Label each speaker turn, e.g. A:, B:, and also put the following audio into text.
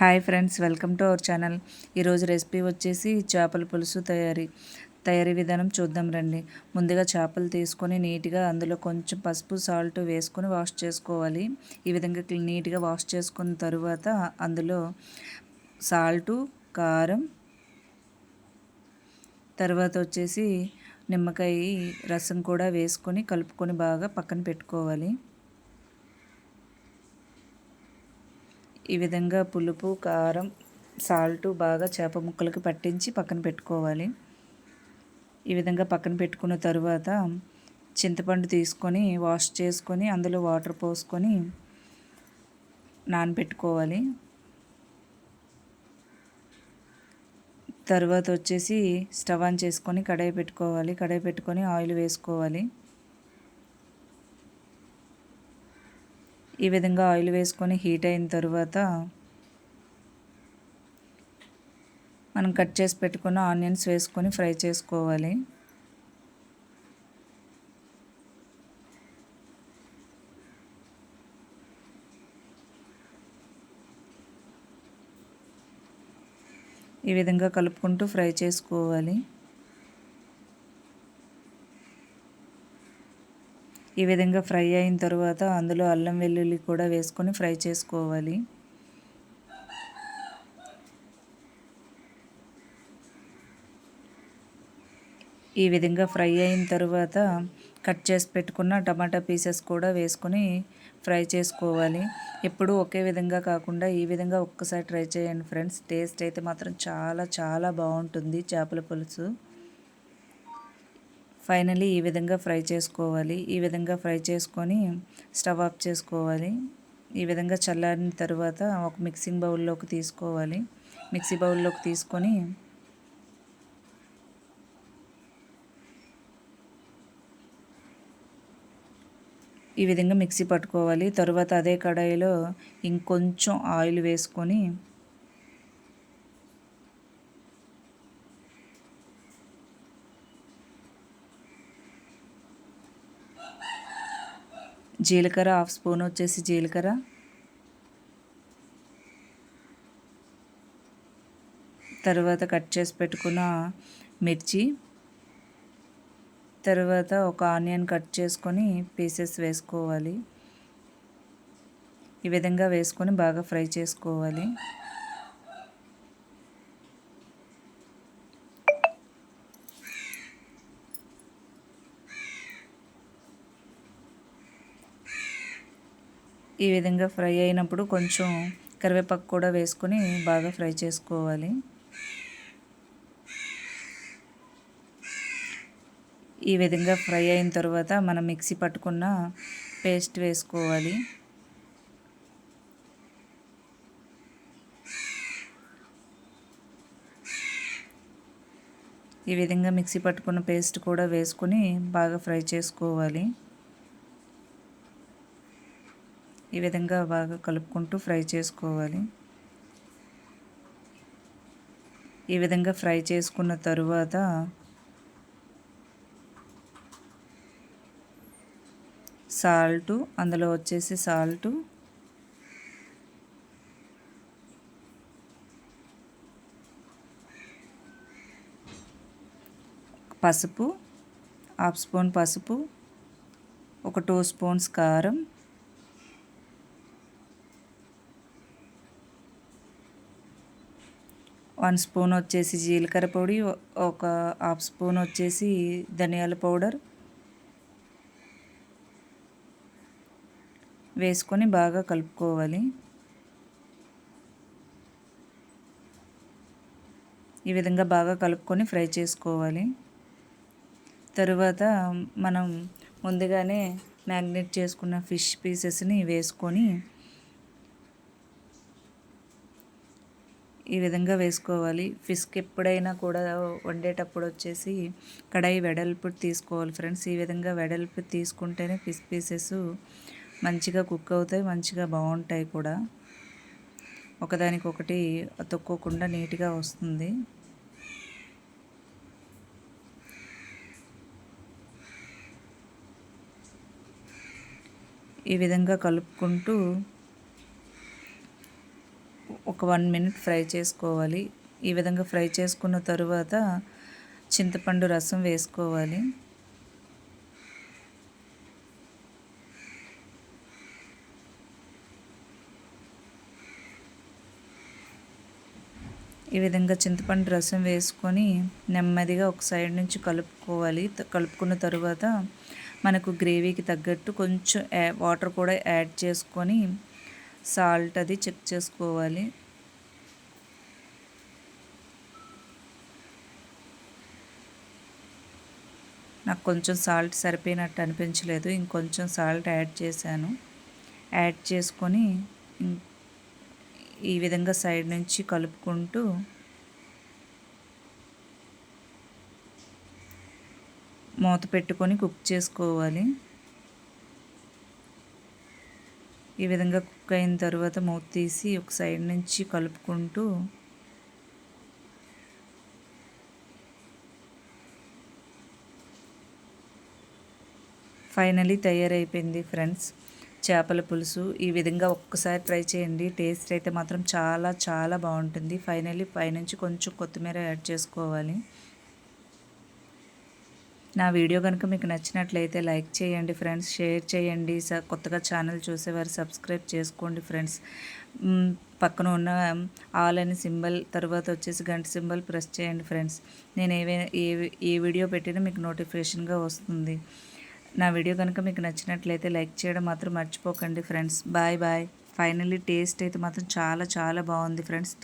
A: Hi friends welcome to our channel. ఈరోజు recipe వచ్చేసి చేపల పులుసు తయారీ తయారీ విధానం చూద్దాం రండి. ముందుగా చేపలు తీసుకొని నీట్గా అందులో కొంచెం పసుపు సాల్ట్ వేసుకొని వాష్ చేసుకోవాలి. ఈ విధంగా నీట్గా వాష్ చేసుకున్న తరువాత అందులో సాల్టు కారం తర్వాత వచ్చేసి నిమ్మకాయ రసం కూడా వేసుకొని కలుపుకొని బాగా పక్కన పెట్టుకోవాలి. ఈ విధంగా పులుపు కారం సాల్ట్ బాగా చేప ముక్కలకి పట్టించి పక్కన పెట్టుకోవాలి. ఈ విధంగా పక్కన పెట్టుకున్న తరువాత చింతపండు తీసుకొని వాష్ చేసుకొని అందులో వాటర్ పోసుకొని నానబెట్టుకోవాలి. తర్వాత వచ్చేసి స్టవ్ ఆన్ చేసుకొని కడాయి పెట్టుకోవాలి. కడాయి పెట్టుకొని ఆయిల్ వేసుకోవాలి. ఈ విధంగా ఆయిల్ వేసుకొని హీట్ అయిన తర్వాత మనం కట్ చేసి పెట్టుకున్న ఆనియన్స్ వేసుకొని ఫ్రై చేసుకోవాలి. ఈ విధంగా కలుపుకుంటూ ఫ్రై చేసుకోవాలి. ఈ విధంగా ఫ్రై అయిన తర్వాత అందులో అల్లం వెల్లుల్లి కూడా వేసుకొని ఫ్రై చేసుకోవాలి. ఈ విధంగా ఫ్రై అయిన తర్వాత కట్ చేసి పెట్టుకున్న టమాటా పీసెస్ కూడా వేసుకొని ఫ్రై చేసుకోవాలి. ఎప్పుడు ఒకే విధంగా కాకుండా ఈ విధంగా ఒక్కసారి ట్రై చేయండి ఫ్రెండ్స్. టేస్ట్ అయితే మాత్రం చాలా చాలా బాగుంటుంది చేపల పులుసు. ఫైనలీ ఈ విధంగా ఫ్రై చేసుకోవాలి. ఈ విధంగా ఫ్రై చేసుకొని స్టవ్ ఆఫ్ చేసుకోవాలి. ఈ విధంగా చల్లారిన తర్వాత ఒక మిక్సింగ్ బౌల్లోకి తీసుకోవాలి. మిక్సీ బౌల్లోకి తీసుకొని ఈ విధంగా మిక్సీ పట్టుకోవాలి. తర్వాత అదే కడాయిలో ఇంకొంచెం ఆయిల్ వేసుకొని జీలకర్ర హాఫ్ స్పూన్ వచ్చేసి జీలకర్ర. తర్వాత కట్ చేసి పెట్టుకున్న మిర్చి. తర్వాత ఒక ఆనియన్ కట్ చేసుకొని పీసెస్ వేసుకోవాలి. ఈ విధంగా వేసుకొని బాగా ఫ్రై చేసుకోవాలి. ఈ విధంగా ఫ్రై అయినప్పుడు కొంచెం కరివేపాకు కూడా వేసుకొని బాగా ఫ్రై చేసుకోవాలి. ఈ విధంగా ఫ్రై అయిన తర్వాత మనం మిక్సీ పట్టుకున్న పేస్ట్ వేసుకోవాలి. ఈ విధంగా మిక్సీ పట్టుకున్న పేస్ట్ కూడా వేసుకొని బాగా ఫ్రై చేసుకోవాలి. ఈ విధంగా బాగా కలుపుకుంటూ ఫ్రై చేసుకోవాలి. ఈ విధంగా ఫ్రై చేసుకున్న తరువాత సాల్టు అందులో వచ్చేసి సాల్టు పసుపు హాఫ్ స్పూన్ పసుపు ఒక టూ స్పూన్స్ కారం వన్ స్పూన్ వచ్చేసి జీలకర్ర పొడి ఒక హాఫ్ స్పూన్ వచ్చేసి ధనియాల పౌడర్ వేసుకొని బాగా కలుపుకోవాలి. ఈ విధంగా బాగా కలుపుకొని ఫ్రై చేసుకోవాలి. తరువాత మనం ముందుగానే మ్యాగ్నెట్ చేసుకున్న ఫిష్ పీసెస్ని వేసుకొని ఈ విధంగా వేసుకోవాలి. ఫిష్కి ఎప్పుడైనా కూడా వండేటప్పుడు వచ్చేసి కడాయి వెడల్పు తీసుకోవాలి ఫ్రెండ్స్. ఈ విధంగా వెడల్పు తీసుకుంటేనే ఫిష్ పీసెస్ మంచిగా కుక్ అవుతాయి మంచిగా బాగుంటాయి కూడా. ఒకదానికొకటి తొక్కకుండా నీట్గా వస్తుంది. ఈ విధంగా కలుపుకుంటూ ఒక వన్ మినిట్ ఫ్రై చేసుకోవాలి. ఈ విధంగా ఫ్రై చేసుకున్న తరువాత చింతపండు రసం వేసుకోవాలి. ఈ విధంగా చింతపండు రసం వేసుకొని నెమ్మదిగా ఒక సైడ్ నుంచి కలుపుకోవాలి. కలుపుకున్న తరువాత మనకు గ్రేవీకి తగ్గట్టు కొంచెం వాటర్ కూడా యాడ్ చేసుకొని సాల్ట్ అది చెక్ చేసుకోవాలి. నాకు కొంచెం సాల్ట్ సరిపోయినట్టు అనిపించలేదు. ఇంకొంచెం సాల్ట్ యాడ్ చేశాను. యాడ్ చేసుకొని ఈ విధంగా సైడ్ నుంచి కలుపుకుంటూ మూత పెట్టుకొని కుక్ చేసుకోవాలి. ఈ విధంగా కుక్ అయిన తర్వాత మూత తీసి ఒక సైడ్ నుంచి కలుపుకుంటూ ఫైనలీ తయారైపోయింది ఫ్రెండ్స్. చేపల పులుసు ఈ విధంగా ఒక్కసారి ట్రై చేయండి. టేస్ట్ అయితే మాత్రం చాలా చాలా బాగుంటుంది. ఫైనలీ పైనుంచి కొంచెం కొత్తిమీర యాడ్ చేసుకోవాలి. నా వీడియో కనుక మీకు నచ్చినట్లయితే లైక్ చేయండి ఫ్రెండ్స్. షేర్ చేయండి. కొత్తగా ఛానల్ చూసేవారు సబ్స్క్రైబ్ చేసుకోండి ఫ్రెండ్స్. పక్కన ఉన్న ఆల్ అని సింబల్ తర్వాత వచ్చేసి గంట సింబల్ ప్రెస్ చేయండి ఫ్రెండ్స్. నేను ఏవైనా ఏ ఏ వీడియో పెట్టినా మీకు నోటిఫికేషన్గా వస్తుంది. నా వీడియో కనుక మీకు నచ్చినట్లయితే లైక్ చేయడం మాత్రం మర్చిపోకండి friends. Bye bye. Finally taste అయితే మాత్రం చాలా చాలా బాగుంది ఫ్రెండ్స్.